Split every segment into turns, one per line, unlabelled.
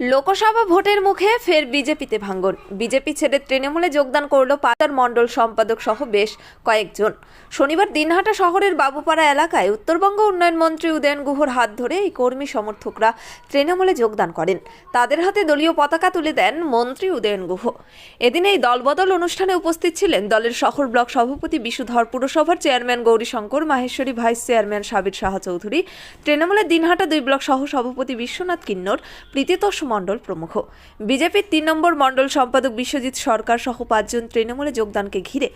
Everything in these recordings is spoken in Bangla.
লোকসভা ভোটের মুখে ফের বিজেপিতে ভাঙ্গন। বিজেপি ছেড়ে তৃণমূলে যোগদান করল পাতার মণ্ডল সম্পাদক সহ বেশ কয়েকজন। শনিবার দিনহাটা শহরের বাবুপাড়া এলাকায় উত্তরবঙ্গ উন্নয়ন মন্ত্রী উদয়ন গুহর হাত ধরে এই কর্মী সমর্থকরা তৃণমূলে যোগদান করেন। তাদের হাতে দলীয় পতাকা তুলে দেন মন্ত্রী উদয়ন গুহ। এদিন এই দলবদল অনুষ্ঠানে উপস্থিত ছিলেন দলের শহর ব্লক সভাপতি বিশুধর পুরসভার chairman Gourishankar, Maheshwari vice chairman Sabir Shah Chowdhury, তৃণমূলের দিনহাটা দুই ব্লক সহ সভাপতি বিশ্বনাথ কিন্নর, প্রীতিতোষ মণ্ডল প্রমুখ। বিজেপির তিন নম্বর মণ্ডল সম্পাদক বিশ্বজিৎ সরকার সহ পাঁচজন তৃণমূলে যোগদানকে ঘিরে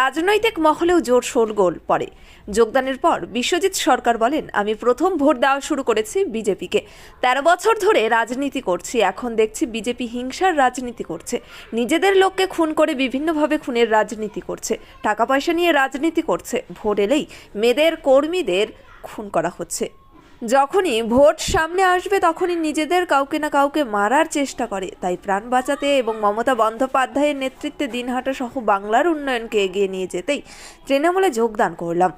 রাজনৈতিক মহলেও জোর শোরগোল পড়ে। যোগদানের পর বিশ্বজিৎ সরকার বলেন, আমি প্রথম ভোট দেওয়া শুরু করেছি বিজেপিকে। তেরো বছর ধরে রাজনীতি করছি, এখন দেখছি বিজেপি হিংসার রাজনীতি করছে। নিজেদের লোককে খুন করে বিভিন্নভাবে খুনের রাজনীতি করছে। টাকা পয়সা নিয়ে রাজনীতি করছে। ভোট এলেই মেয়েদের, কর্মীদের খুন করা হচ্ছে। যখনই ভোট সামনে আসবে তখনই নিজেদের কাউকে না কাউকে মারার চেষ্টা করে। তাই প্রাণ বাঁচাতে এবং মমতা বন্দ্যোপাধ্যায়ের নেতৃত্বে দিনহাটা সহ বাংলার উন্নয়নকে এগিয়ে নিয়ে যেতেই তৃণমূলে যোগদান করলাম।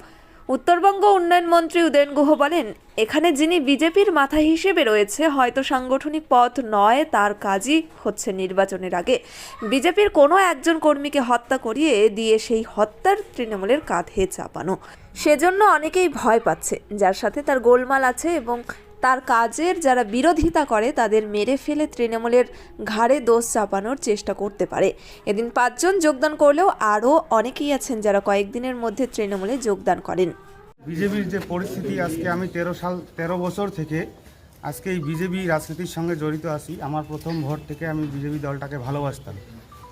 উত্তরবঙ্গ উন্নয়ন মন্ত্রী উদয়ন গুহ বলেন, এখানে যিনি বিজেপির মাথা হিসেবে রয়েছে, হয়তো সাংগঠনিক পথ নয়, তার কাজই হচ্ছে নির্বাচনের আগে। বিজেপির কোনো একজন কর্মীকে হত্যা করিয়ে দিয়ে সেই হত্যার তৃণমূলের কাঁধে চাপানো। সেজন্য অনেকেই ভয় পাচ্ছে, যার সাথে তার গোলমাল আছে এবং তার কাজের যারা বিরোধিতা করে, তাদের মেরে ফেলে তৃণমূলের ঘাড়ে দোষ চাপানোর চেষ্টা করতে পারে। এদিন পাঁচজন যোগদান করলেও আরও অনেকেই আছেন যারা কয়েকদিনের মধ্যে তৃণমূলে যোগদান করেন।
বিজেপির যে পরিস্থিতি, আজকে আমি তেরো সাল, তেরো বছর থেকে আজকে এই বিজেপি রাজনীতির সঙ্গে জড়িত আছি। আমার প্রথম ভোট থেকে আমি বিজেপি দলটাকে ভালোবাসতাম।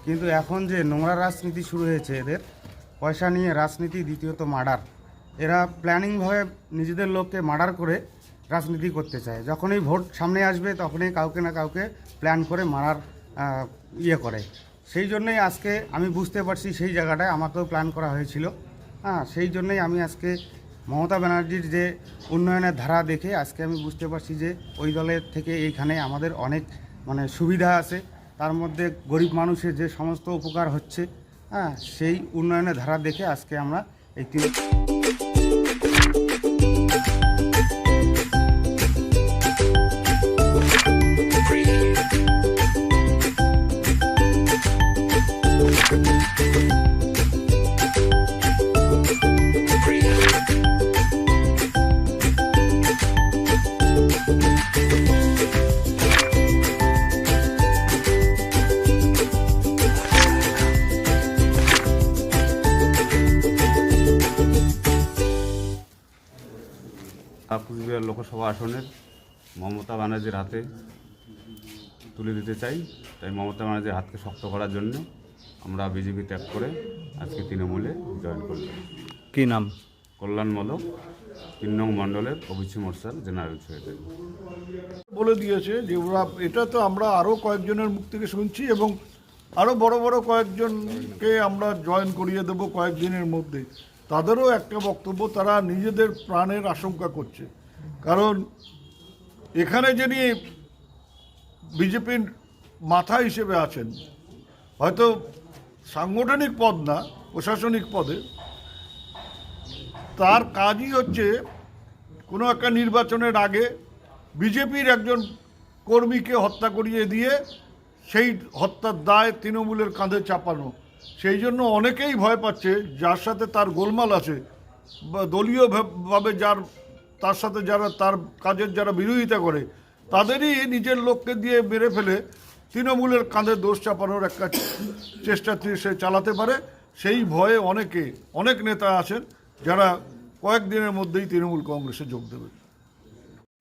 কিন্তু এখন যে নোংরা রাজনীতি শুরু হয়েছে এদের, পয়সা নিয়ে রাজনীতি দ্বিতীয়ত মার্ডার। এরা প্ল্যানিংভাবে নিজেদের লোককে মার্ডার করে রাজনীতি করতে চায়। যখনই ভোট সামনে আসবে, তখনই কাউকে না কাউকে প্ল্যান করে মারার ইয়ে করে। সেই জন্যই আজকে আমি বুঝতে পারছি সেই জায়গাটায় আমাকেও প্ল্যান করা হয়েছিল। হ্যাঁ সেই জন্যই আমি আজকে মমতা ব্যানার্জির যে উন্নয়নের ধারা দেখে আজকে আমি বুঝতে পারছি যে ওই দলের থেকে এইখানে আমাদের অনেক মানে সুবিধা আছে। তার মধ্যে গরিব মানুষের যে সমস্ত উপকার হচ্ছে হ্যাঁ সেই উন্নয়নের ধারা দেখে আজকে আমরা এই
লোকসভা আসনের মমতা ব্যানার্জির হাতে তুলে দিতে চাই। তাই মমতা ব্যানার্জির হাতকে শক্ত করার জন্য আমরা বিজেপি ত্যাগ করে আজকে তৃণমূলে জয়েন করলাম।
কি নাম?
কল্যাণ মদক তিন নং মণ্ডলের অভিষেক মোর্চার জেনারেল সেক্রেটারি
বলে দিয়েছে যে ওরা এটা তো আমরা আরও কয়েকজনের মুখ থেকে শুনছি এবং আরও বড় বড় কয়েকজনকে আমরা জয়েন করিয়ে দেব কয়েকদিনের মধ্যে। তাদেরও একটা বক্তব্য তারা নিজেদের প্রাণের আশঙ্কা করছে। কারণ এখানে যিনি বিজেপির মাথা হিসেবে আছেন হয়তো সাংগঠনিক পদ না, প্রশাসনিক পদে। তার কাজই হচ্ছে কোনো একটা নির্বাচনের আগে বিজেপির একজন কর্মীকে হত্যা করিয়ে দিয়ে সেই হত্যার দায় তৃণমূলের কাঁধে চাপানো। সেই জন্য অনেকেই ভয় পাচ্ছে যার সাথে তার গোলমাল আছে দলীয়ভাবে যার, তার সাথে যারা, তার কাজের যারা বিরোধিতা করে, তাদেরই নিজের লোককে দিয়ে মেরে ফেলে তৃণমূলের কাঁধে দোষ চাপানোর একটা চেষ্টা সে চালাতে পারে। সেই ভয়ে অনেকে, অনেক নেতা আছেন যারা কয়েকদিনের মধ্যেই তৃণমূল কংগ্রেসে যোগ দেবেন।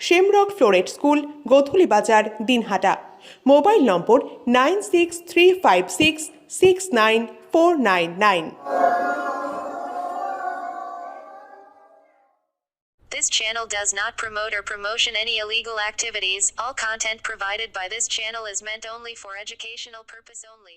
Shamrock Floret school Godhuli Bazar Dinhata mobile number nine six three five six six nine four nine nine
This channel does not promote or promotion any illegal activities. All content provided by this channel is meant only for educational purpose only.